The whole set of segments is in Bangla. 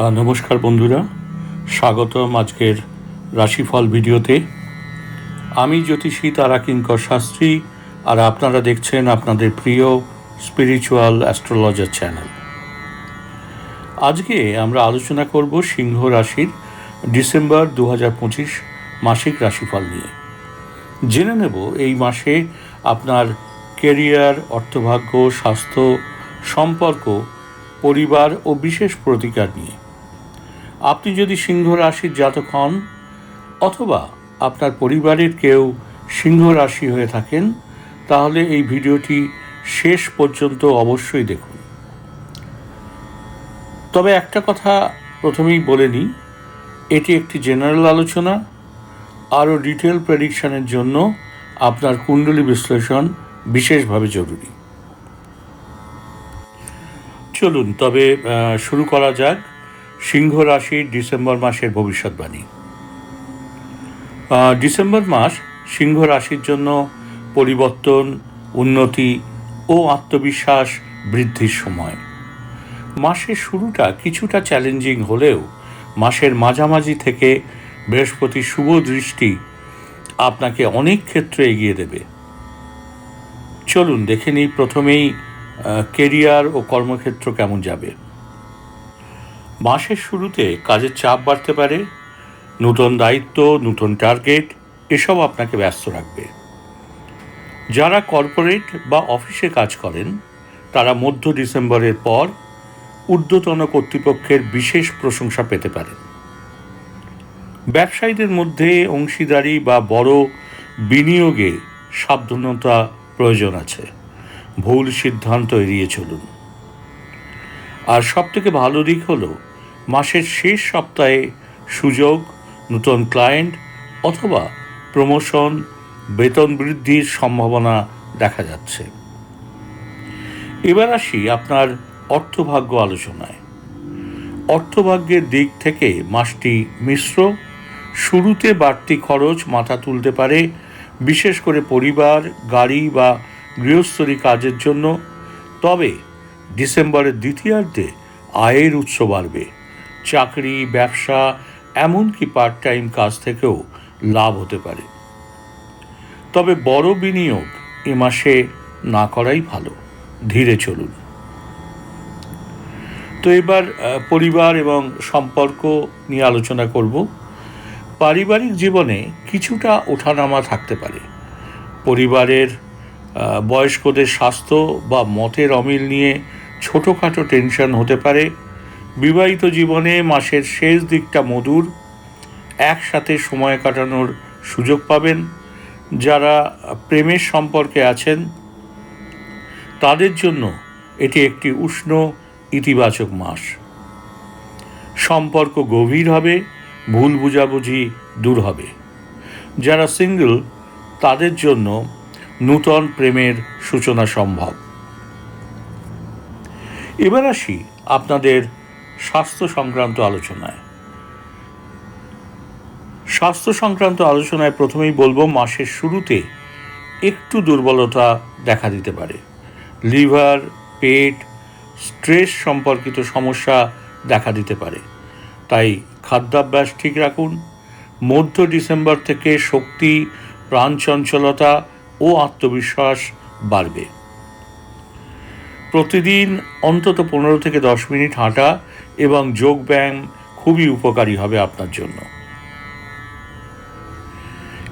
নমস্কার বন্ধুরা। স্বাগতম আজকের রাশিফল ভিডিওতে। আমি জ্যোতিষী তারা কিঙ্কর শাস্ত্রী আর আপনারা দেখছেন আপনাদের প্রিয় স্পিরিচুয়াল অ্যাস্ট্রোলজার চ্যানেল আজকে আমরা আলোচনা করব সিংহ রাশির ডিসেম্বর দু হাজার পঁচিশ মাসিক রাশিফল নিয়ে। জেনে নেব এই মাসে আপনার কেরিয়ার অর্থভাগ্য, স্বাস্থ্য, সম্পর্ক, পরিবার ও বিশেষ প্রতিকার নিয়ে। আপনি যদি সিংহ রাশির জাতক হন, অথবা আপনার পরিবারের কেউ সিংহ রাশি হয়ে থাকেন, তাহলে এই ভিডিওটি শেষ পর্যন্ত অবশ্যই দেখুন। তবে একটা কথা প্রথমেই বলে নিই, এটি একটি জেনারেল আলোচনা, আরও ডিটেল প্রেডিকশানের জন্য আপনার কুণ্ডলী বিশ্লেষণ বিশেষভাবে জরুরি। চলুন, তবে শুরু করা যাক। সিংহ রাশির ডিসেম্বর মাসের ভবিষ্যৎবাণী। ডিসেম্বর মাস সিংহ রাশির জন্য পরিবর্তন, উন্নতি ও আত্মবিশ্বাস বৃদ্ধির সময়। মাসের শুরুটা কিছুটা চ্যালেঞ্জিং হলেও মাসের মাঝামাঝি থেকে বৃহস্পতি শুভ দৃষ্টি আপনাকে অনেক ক্ষেত্রে এগিয়ে দেবে। চলুন দেখে নিই প্রথমেই কেরিয়ার ও কর্মক্ষেত্র কেমন যাবে। মাসের শুরুতে কাজের চাপ বাড়তে পারে, নতুন দায়িত্ব, নতুন টার্গেট, এসব আপনাকে ব্যস্ত রাখবে। যারা কর্পোরেট বা অফিসে কাজ করেন, তারা মধ্য ডিসেম্বরের পর ঊর্ধ্বতন কর্তৃপক্ষের বিশেষ প্রশংসা পেতে পারেন। ব্যবসায়ীদের মধ্যে অংশীদারি বা বড় বিনিয়োগে সাবধানতা প্রয়োজন আছে। ভুল সিদ্ধান্ত এড়িয়ে চলুন। আর সবথেকে ভালো দিক হলো মাসের শেষ সপ্তাহে সুযোগ, নতুন ক্লায়েন্ট অথবা প্রমোশন বেতন বৃদ্ধির সম্ভাবনা দেখা যাচ্ছে। এবার আসি আপনার অর্থভাগ্য আলোচনায়। অর্থভাগ্যের দিক থেকে মাসটি মিশ্র, শুরুতে বাড়তি খরচ মাথা তুলতে পারে, বিশেষ করে পরিবার, গাড়ি বা গৃহস্থলী কাজের জন্য, তবে ডিসেম্বরের দ্বিতীয়ার্ধে আয়ের উৎস বাড়বে। চাকরি, ব্যবসা, এমনকি পার্ট টাইম কাজ থেকেও লাভ হতে পারে। তবে বড় বিনিয়োগ এ মাসে না করাই ভালো, ধীরে চলুন। তো এবার পরিবার এবং সম্পর্ক নিয়ে আলোচনা করব। পারিবারিক জীবনে কিছুটা ওঠানামা থাকতে পারে। পরিবারের বয়স্কদের স্বাস্থ্য বা মতের অমিল নিয়ে ছোটোখাটো টেনশন হতে পারে। বিবাহিত জীবনে মাসের শেষ দিকটা মধুর, একসাথে সময় কাটানোর সুযোগ পাবেন। যারা প্রেমের সম্পর্কে আছেন, তাদের জন্য এটি একটি উষ্ণ, ইতিবাচক মাস। সম্পর্ক গভীর হবে, ভুল বুঝাবুঝি দূর হবে। যারা সিঙ্গল, তাদের জন্য নূতন প্রেমের সূচনা সম্ভব। এবার আসি আপনাদের স্বাস্থ্য সংক্রান্ত আলোচনায়। স্বাস্থ্য সংক্রান্ত আলোচনায় প্রথমেই বলব, মাসের শুরুতে একটু দুর্বলতা দেখা দিতে পারে। লিভার, পেট, স্ট্রেস সম্পর্কিত সমস্যা দেখা দিতে পারে। তাই খাদ্যাভ্যাস ঠিক রাখুন। মধ্য ডিসেম্বর থেকে শক্তি প্রাণচঞ্চলতা ও আত্মবিশ্বাস বাড়বে। প্রতিদিন অন্তত পনেরো থেকে দশ মিনিট হাঁটা এবং যোগ ব্যায়াম খুবই উপকারী হবে আপনার জন্য।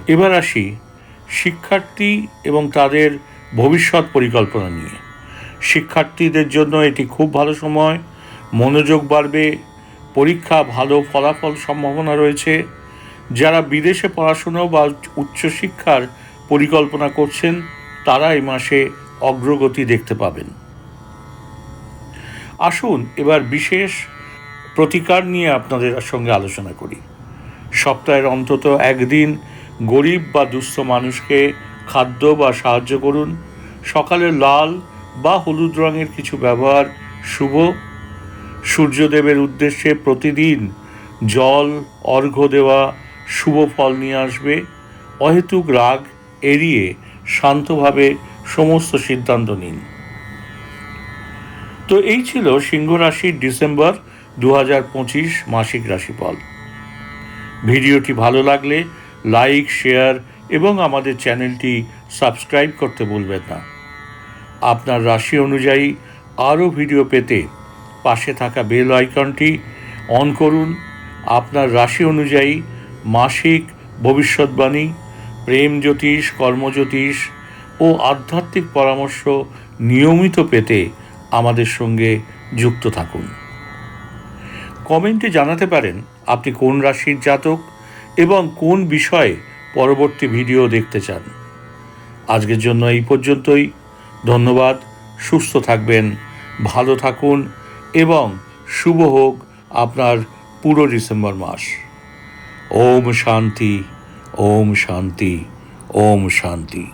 এবার আসি শিক্ষার্থী এবং তাদের ভবিষ্যৎ পরিকল্পনা নিয়ে। শিক্ষার্থীদের জন্য এটি খুব ভালো সময়, মনোযোগ বাড়বে, পরীক্ষা ভালো ফলাফল সম্ভাবনা রয়েছে। যারা বিদেশে পড়াশুনো বা উচ্চশিক্ষার পরিকল্পনা করছেন, তারা এই মাসে অগ্রগতি দেখতে পাবেন। আসুন, এবার বিশেষ প্রতিকার নিয়ে আপনাদের সঙ্গে আলোচনা করি। সপ্তাহের অন্তত একদিন গরিব বা দুস্থ মানুষকে খাদ্য বা সাহায্য করুন। সকালে লাল বা হলুদ রঙের কিছু ব্যবহার শুভ। সূর্যদেবের উদ্দেশ্যে প্রতিদিন জল অর্ঘ্য দেওয়া শুভ ফল নিয়ে আসবে। অহেতুক রাগ এড়িয়ে শান্তভাবে সমস্ত সিদ্ধান্ত নিন। তো এই ছিল সিংহ রাশির ডিসেম্বর দু হাজার পঁচিশ মাসিক রাশিফল। ভিডিওটি ভালো লাগলে লাইক, শেয়ার এবং আমাদের চ্যানেলটি সাবস্ক্রাইব করতে ভুলবেন না। আপনার রাশি অনুযায়ী আরও ভিডিও পেতে পাশে থাকা বেল আইকনটি অন করুন। আপনার রাশি অনুযায়ী মাসিক, ভবিষ্যৎবাণী, প্রেম জ্যোতিষ, কর্মজ্যোতিষ ও আধ্যাত্মিক পরামর্শ নিয়মিত পেতে আমাদের সঙ্গে যুক্ত থাকুন। কমেন্টে জানাতে পারেন আপনি কোন রাশির জাতক এবং কোন বিষয়ে পরবর্তী ভিডিও দেখতে চান। আজকের জন্য এই পর্যন্তই। ধন্যবাদ। সুস্থ থাকবেন, ভালো থাকুন এবং শুভ হোক আপনার পুরো ডিসেম্বর মাস। ওম শান্তি ওম শান্তি ওম শান্তি।